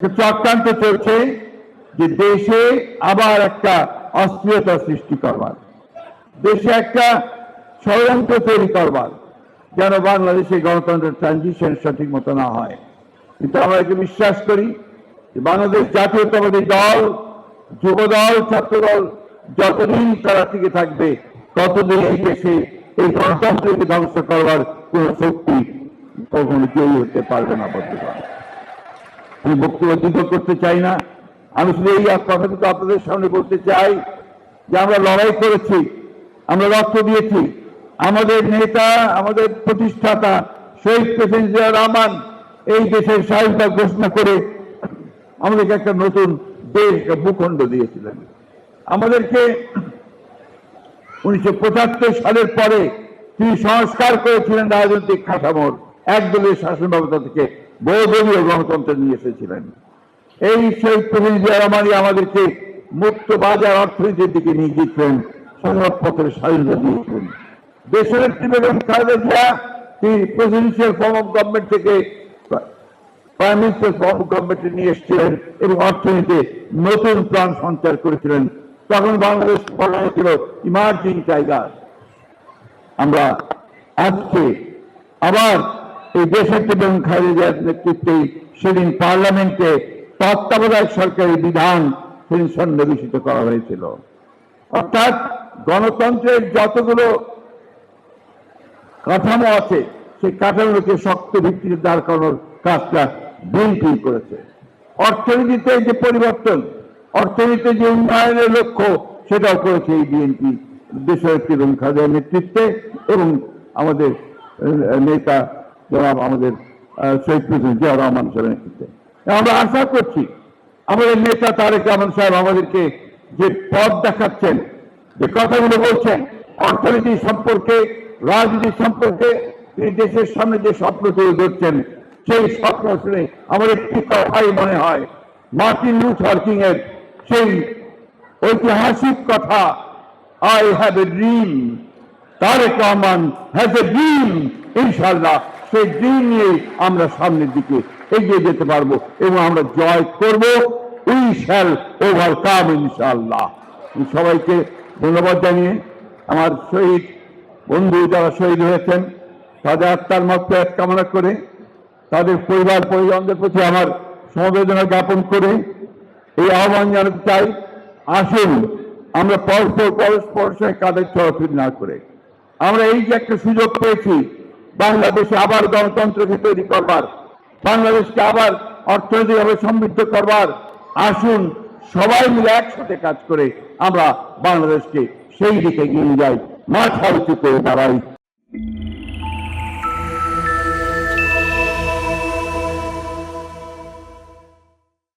চক্রান্ত চলছে যে দেশে আবার একটা অস্থিরতা সৃষ্টি করবার। দেশে একটা ষড়যন্ত্র তৈরি করবার, যেন বাংলাদেশে গণতন্ত্রের ট্রানজিশন সঠিক মতো না হয়। কিন্তু আমরা একে বিশ্বাস করি যে বাংলাদেশ জাতীয়তাবাদী দল যুব দল ছাত্র দল যতদিন তারা টিকে থাকবে, ততদিন এই দেশে এই গণতন্ত্রকে ধ্বংস করবার কোন শক্তি কখনো কেউ হতে পারবে না বর্তমান। আমি বক্তব্য দীর্ঘ করতে চাই না। আমি শুধু এই কথাটুকু আপনাদের সামনে বলতে চাই যে আমরা লড়াই করেছি, আমরা রক্ত দিয়েছি। আমাদের নেতা, আমাদের প্রতিষ্ঠাতা শহীদ প্রেসিডেন্ট জিয়া রহমান এই দেশের স্বাধীনতা ঘোষণা করে আমাদেরকে একটা নতুন দেশ ভূখণ্ড দিয়েছিলেন। আমাদেরকে উনিশশো পঁচাত্তর সালের পরে তিনি সংস্কার করেছিলেন রাজনৈতিক কাঠামোর। একদলীয় শাসন ব্যবস্থা থেকে বহুদলীয় গণতন্ত্র নিয়ে এসেছিলেন। এই সেই রহমানই আমাদেরকে মুক্ত বাজার অর্থনীতির দিকে নিয়ে গিয়েছিলেন, সংবাদপত্রের স্বাধীনতা দিয়েছিলেন দেশের একটি বেগম খালেদা তিনি প্রেসিডেন্সিয়াল ফর্ম অফ গভর্নমেন্ট থেকে প্রাইম মিনিস্টার ফর্ম অফ গভর্নমেন্টে নিয়ে এসেছিলেন এবং অর্থনীতিতে নতুন প্রাণ সঞ্চার করেছিলেন। তখন বাংলাদেশ বলা হয়েছিল ইমার্জিং টাইগার আমরা আজকে আবার এই দেশের এবং খালেদার নেতৃত্বে সেদিন পার্লামেন্টে তত্ত্বাবধায়ক সরকারি বিধান সেদিন সন্নিবেশিত করা হয়েছিল। অর্থাৎ গণতন্ত্রের যতগুলো কাঠামো আছে, সেই কাঠামোকে শক্ত ভিত্তিতে দাঁড় করানোর কাজটা বিএনপি করেছে। অর্থনীতিতে যে পরিবর্তন, অর্থনীতিতে যে উন্নয়নের লক্ষ্য, সেটাও করেছে এই বিএনপি দেশনেত্রী এবং খাদের নেতৃত্বে এবং আমাদের নেতা জনাব আমাদের শহীদ প্রেসিডেন্ট জিয়া রহমান সাহেবের নেতৃত্বে। আমরা আশা করছি, আমাদের নেতা তারেক রহমান সাহেব আমাদেরকে যে পথ দেখাচ্ছেন, যে কথাগুলো বলছেন, অর্থনীতি সম্পর্কে, রাজনীতি সম্পর্কে, তিনি দেশের সামনে যে স্বপ্ন তুলে ধরছেন, সেই স্বপ্ন শুনে আমাদের একটি কথাই মনে হয়, মার্টিন লুথার কিং এর সেই ঐতিহাসিক কথা I have a dream Tarique Rahman has a dream ইনশাল্লাহ সেই ড্রিম নিয়ে আমরা সামনের দিকে এগিয়ে যেতে পারব এবং আমরা জয় করব। উই শ্যাল ওভারকাম ইনশাল্লাহ সবাইকে ধন্যবাদ জানিয়ে আমার শহীদ বন্ধু যারা শহীদ হয়েছেন, তাদের আত্মার মাত্রায় কামনা করে, তাদের পরিবার পরিজনদের প্রতি আমার সমবেদনা জ্ঞাপন করে এই আহ্বান জানাতে চাই, আসুন আমরা পরস্পর পরস্পর সঙ্গে কাদের চলাফেরি না করে। আমরা এই যে একটা সুযোগ পেয়েছি বাংলাদেশে আবার গণতন্ত্রকে তৈরি করবার? বাংলাদেশকে আবার অর্থনৈতিকভাবে সমৃদ্ধ করবার? আসুন সবাই মিলে একসাথে কাজ করে আমরা বাংলাদেশকে সেই দিকে এগিয়ে যাই। মাথা উঁচু করে দাঁড়াই।